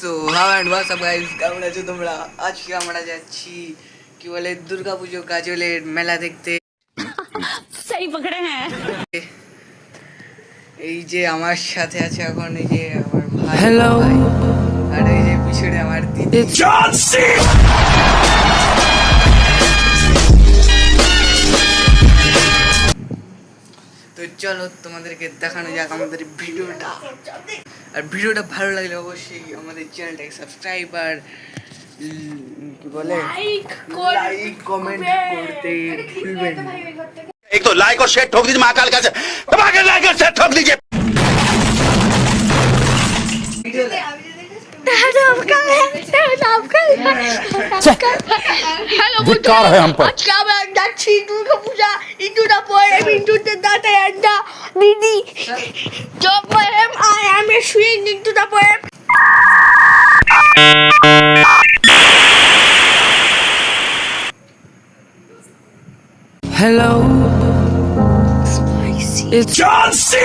তো হ্যাঁ কেমন আছো তোমরা আজকে আমরা যাচ্ছি কি বলে দুর্গা পুজো গাজলের মেলা দেখতে এই যে আমার সাথে আছে এখন এই যে আমার ভাই। হ্যালো আর এই যে পিছনে আমার দিদি। জন সি তো চলো তোমাদেরকে দেখানো যাক আমাদের ভিডিওটা। আর ভিডিওটা ভালো লাগলে অবশ্যই আমাদের চ্যানেলটাকে সাবস্ক্রাইব আর উম, কি বলে লাইক কমেন্ট করতে ভুলবেন না एक तो लाइक और शेयर ठोक दीजिए महाकाल का दबाकर लाइक और शेयर ठोक दीजिए hello Hello. Spicy. It's John C.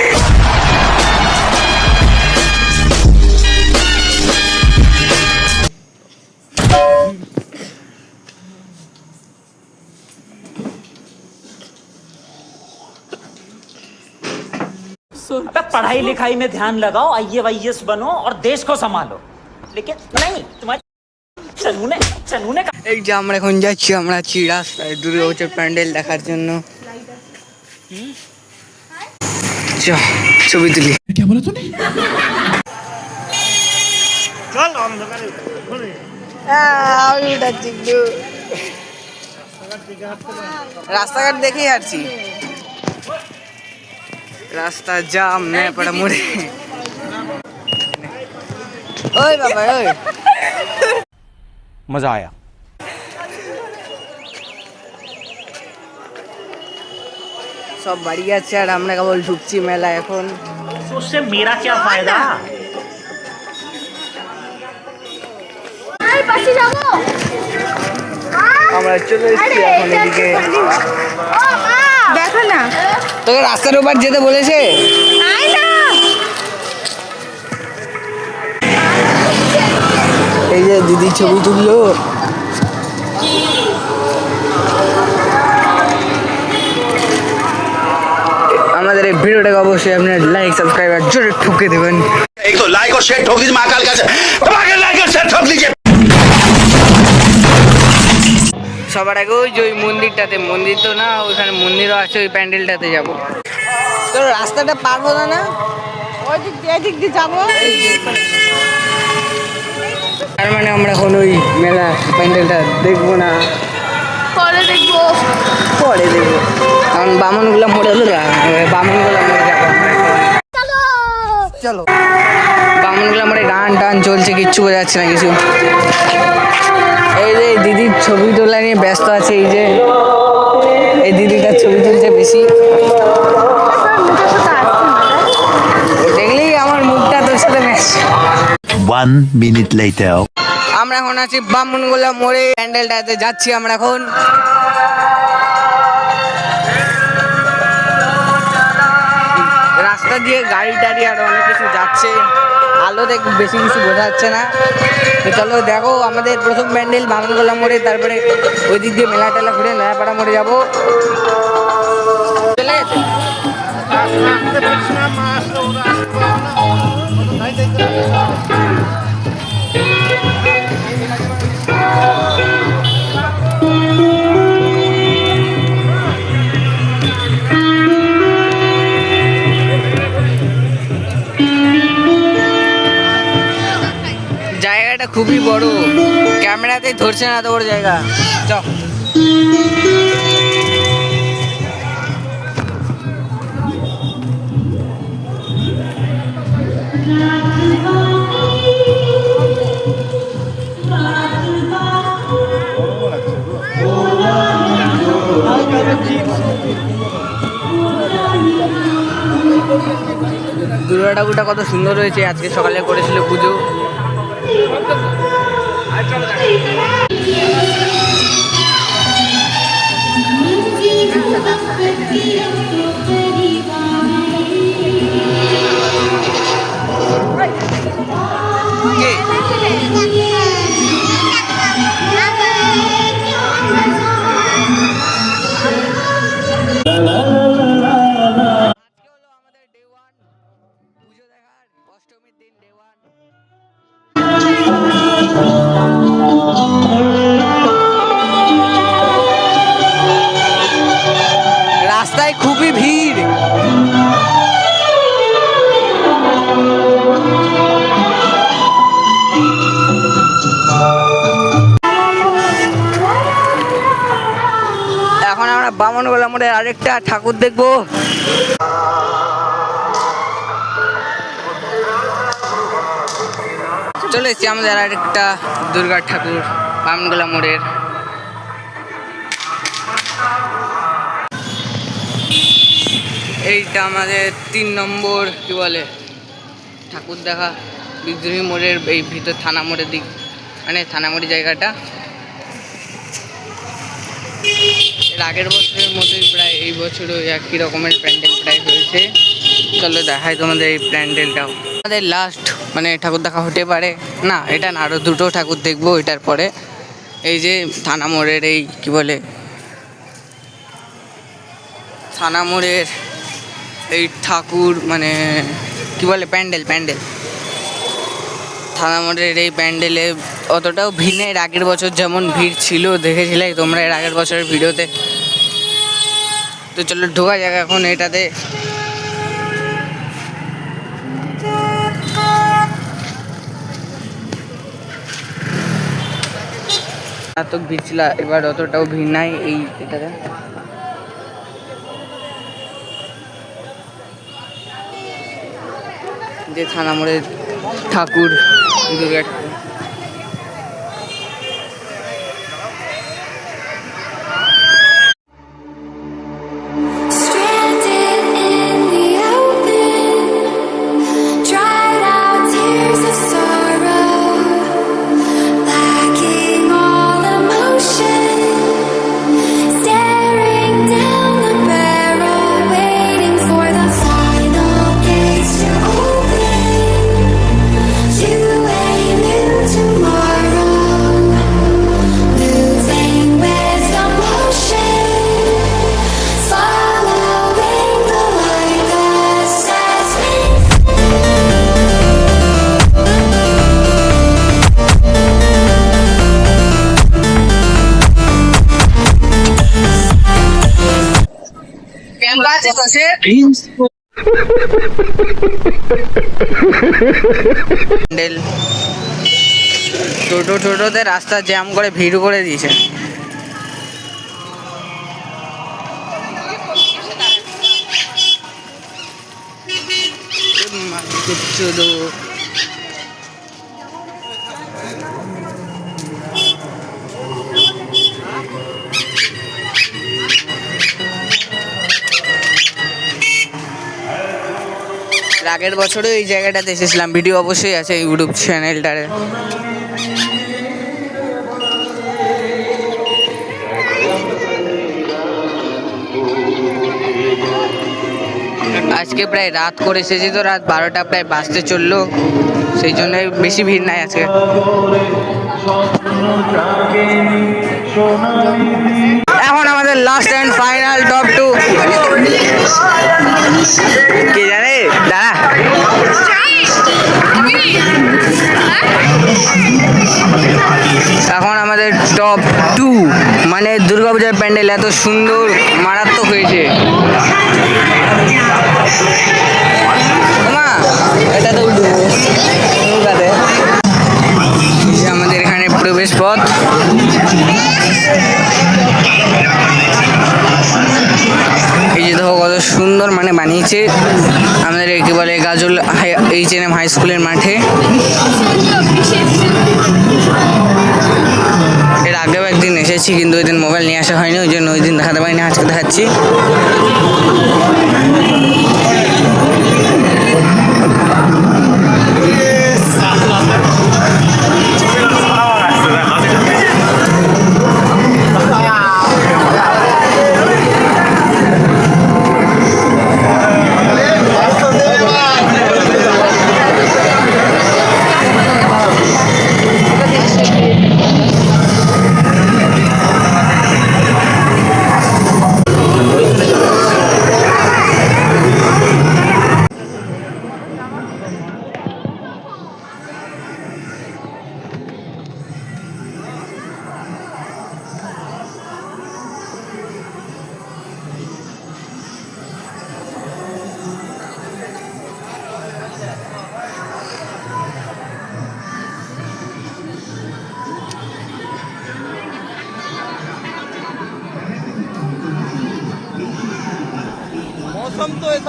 पढ़ाई लिखाई में ध्यान लगाओ आई ए बनो और देश को संभालो लेकिन नहीं तुम्हारे चनू ने चनू ने এই যে আমরা এখন যাচ্ছি আমরা আছি রাস্তায় দুর্গা বছর প্যান্ডেল দেখার জন্য চ, ছবি তুলি হ্যাঁ, আমি উঠাচ্ছি একটু। রাস্তাঘাট দেখেই হাঁটছি রাস্তা জাম নেপাড়া মোড়ে ওই বাবা ওই मजा आया সব বাড়ি যাচ্ছে আর আমরা কেবল ঢুকছি মেলা এখন तो उससे मेरा क्या फायदा আর পাশে যাবো আমরা চলে এসেছি এখন এদিকে দেখো না তোকে রাস্তার ওপার যেতে বলেছে আই না এই যে দিদি ছবি তুললো আমাদের এই ভিডিওটাকে অবশ্যই আপনার লাইক সাবস্ক্রাইব আর জোরে ঠুকে দেবেন एक तो लाइक और शेयर ठोक दीजिए महाकाल का दबाकर लाइक और शेयर ठोक दीजिए সবার আগে ওই যে ওই মন্দিরটাতে মন্দির তো না ওইখানে মন্দিরও আছে ওই প্যান্ডেলটাতে যাব। তো রাস্তাটা পারব না না? ওই দিক দিয়ে এদিক দিয়ে যাব। তার মানে আমরা এখন ওই মেলা প্যান্ডেলটা দেখব না? পরে দেখব। পরে দেখব। কারণ বামনগুলো মরে হলো বামনগুলো মরে যাব। চলো। চলো বামনগুলো মরে গান টান চলছে কিচ্ছু বোঝা যাচ্ছে না কিছু। এই যে দিদির ছবি তোলা নিয়ে ব্যস্ত আছে এই যে এই দিদিটার ছবি তুলছে বেশি। দেখলেই আমার মুখটা তোর সাথে ম্যাচ One minute later. আমরা এখন আছি বামনগোলা মোড়ে প্যান্ডেলটাতে যাচ্ছি আমরা এখন। রাস্তা দিয়ে গাড়ি টাড়ি আর অনেক কিছু যাচ্ছে। আলো দেখ, বেশি কিছু বোঝা যাচ্ছে না। তো চলো দেখো, আমাদের প্রথম প্যান্ডেল বামনগোলা মোড়ে, তারপরে ওই দিক দিয়ে মেলা টেলা ঘুরে নয়াপাড়া মোড়ে যাব। চলে গেছে? জায়গাটা খুবই বড়। ক্যামেরাতে ধরছে না বড় জায়গা। চ দুর্গা কত সুন্দর হয়েছে, আজকে সকালে করেছিল পুজো। কে বামনগোলা মোড়ে আরেকটা ঠাকুর দেখব। চলে এসেছি আমাদের আরেকটা দুর্গা ঠাকুর, বামনগোলা মোড়ের। এইটা আমাদের তিন নম্বর, কি বলে, ঠাকুর দেখা, বিদ্রোহী মোড়ের এই ভিতর থানা মোড়ের দিক মানে থানা মোড়ি জায়গাটা। এর আগের বছরের মতোই প্রায় এই বছরও একই রকমের প্যান্ডেল প্রায় হয়েছে। চলো দেখাই তোমাদের এই প্যান্ডেলটাও। আমাদের লাস্ট মানে ঠাকুর দেখা হতে পারে। না, এটা না আরও দুটো ঠাকুর দেখব এটার পরে। এই যে থানা মোড়ের এই, কি বলে? থানা মোড়ের এই ঠাকুর মানে কি বলে? প্যান্ডেল প্যান্ডেল। থানা মোড়ের এই প্যান্ডেলে অতটাও ভিড় নেই। আগের বছর যেমন ভিড় ছিল, দেখেছিলে? তোমরা এর আগের বছরের ভিডিওতে। তো চলো, ঢোকা যাক এখন এটাতে। এত ভিড় ছিল, এবার অতটাও ভিড় নাই এই এটাতে। যে থানা মোড়ের ঠাকুর দুর্গা প্যান্ডেল। টোটো টোটোতে রাস্তা জ্যাম করে ভিড় করে দিয়েছে। চোদ্দ আগের বছরও এই জায়গাটাতে এসেছিলাম। ভিডিও অবশ্যই আছে ইউটিউব চ্যানেলটারে। আজকে প্রায় রাত করে এসেছি তো, রাত বারোটা প্রায় বাজতে চলল। সেই জন্য বেশি ভিড় নাই আজকে। আমাদের last and final top two কে জানে? দাঁড়া। এখন আমাদের টপ টু মানে দুর্গাপূজার প্যান্ডেল এত সুন্দর, মারাত্মক হয়েছে। আমাদের এখানে প্রবেশ পথ। এই যে দেখো কত সুন্দর মানে বানিয়েছে আমাদের একেবারে গাজল এইচ এন এম হাই স্কুলের মাঠে। এর আগেও একদিন এসেছি, কিন্তু ওই দিন মোবাইল নিয়ে আসা হয়নি, ওই জন্য ওই দিন দেখাতে পারিনি, আজকে দেখাচ্ছি।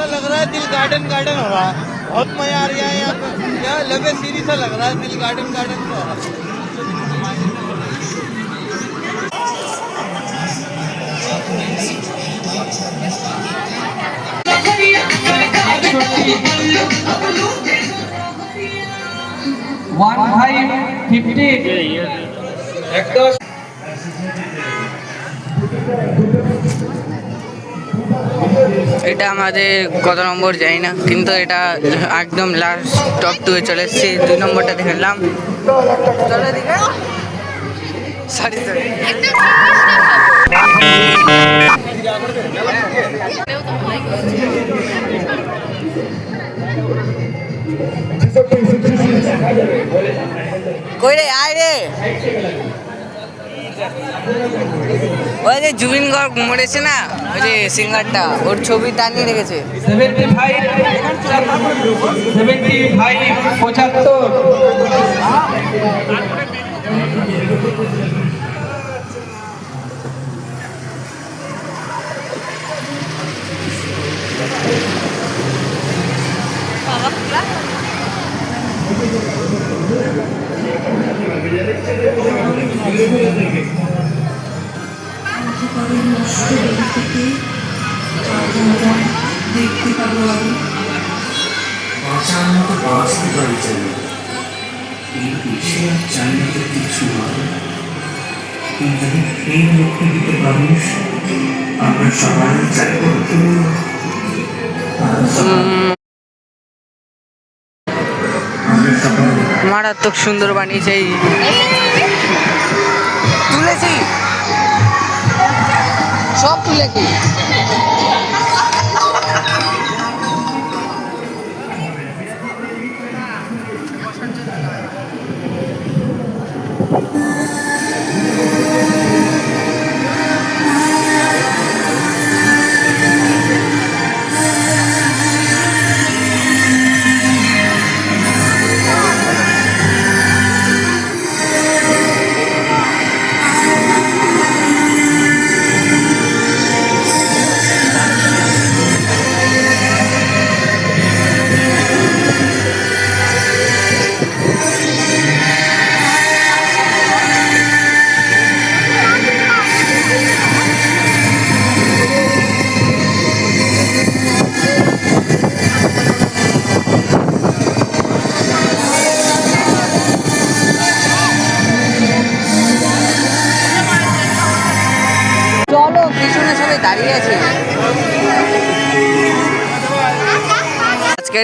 ऐसा लग रहा है दिल गार्डन गार्डन हो रहा है। बहुत मज़ा आ रहा है यहाँ पर यहाँ लगे सीरी सा लग रहा है दिल गार्डन गार्डन हो रहा है। वन फाइव फिफ्टी एक এটা আমাদের কত নম্বর যাই না, কিন্তু এটা একদম লাস্ট টপ টুয়ে চলে এসেছি। দুই নম্বরটা দেখে নিলাম কই রে, আয় রে। ওই যে জুবিন গর্গ মরেছে না ওই যে সিঙ্গারটা ওর ছবি টানিয়ে রেখেছে। পঁচাত্তর। মারাত্মক সুন্দর বানিয়েছে তুলেছি। সব তুলেছি।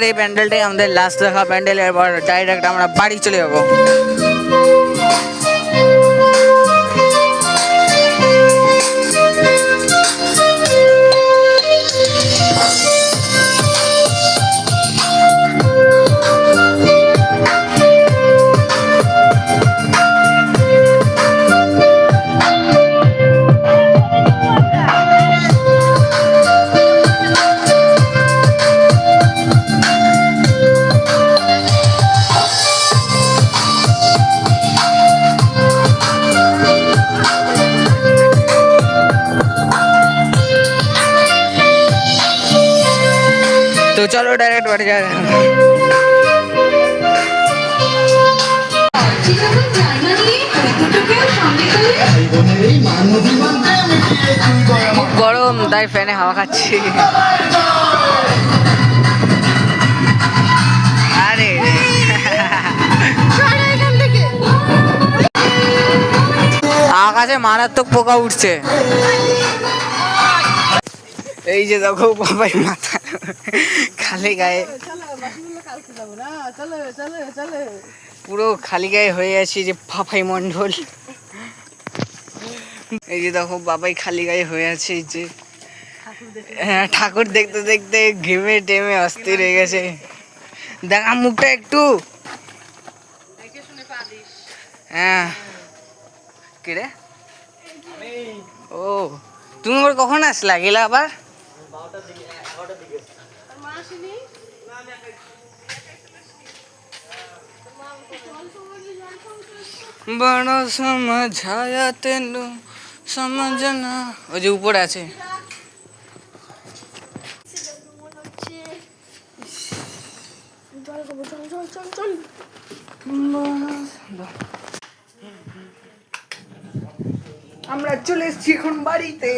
এই প্যান্ডেলটাই আমাদের লাস্ট দেখা প্যান্ডেল এরপর ডাইরেক্ট আমরা বাড়ি চলে যাব। যাক। খুব গরম, তাই ফ্যানে হাওয়া খাচ্ছি। আরে আকাশে মারাত্মক পোকা উঠছে। এই যে দেখো, বাবাই মাথা খালি গায়ে। পুরো খালি গায়ে হয়ে আছি যে ফাফাই মন্ডল এই যে দেখো বাবাই খালি গায়ে হয়ে আছে এই যে। হ্যাঁ ঠাকুর দেখতে দেখতে ঘেমে টেমে অস্থির হয়ে গেছে। দেখা মুখটা একটু। হ্যাঁ। কি রে? ও তুমি আবার কখন আসলা? গেলা আবার? বড় সমঝায়া তেনু সমঝনা। ওই যে উপরে আছে। আমরা চলে এসেছি এখন বাড়িতে।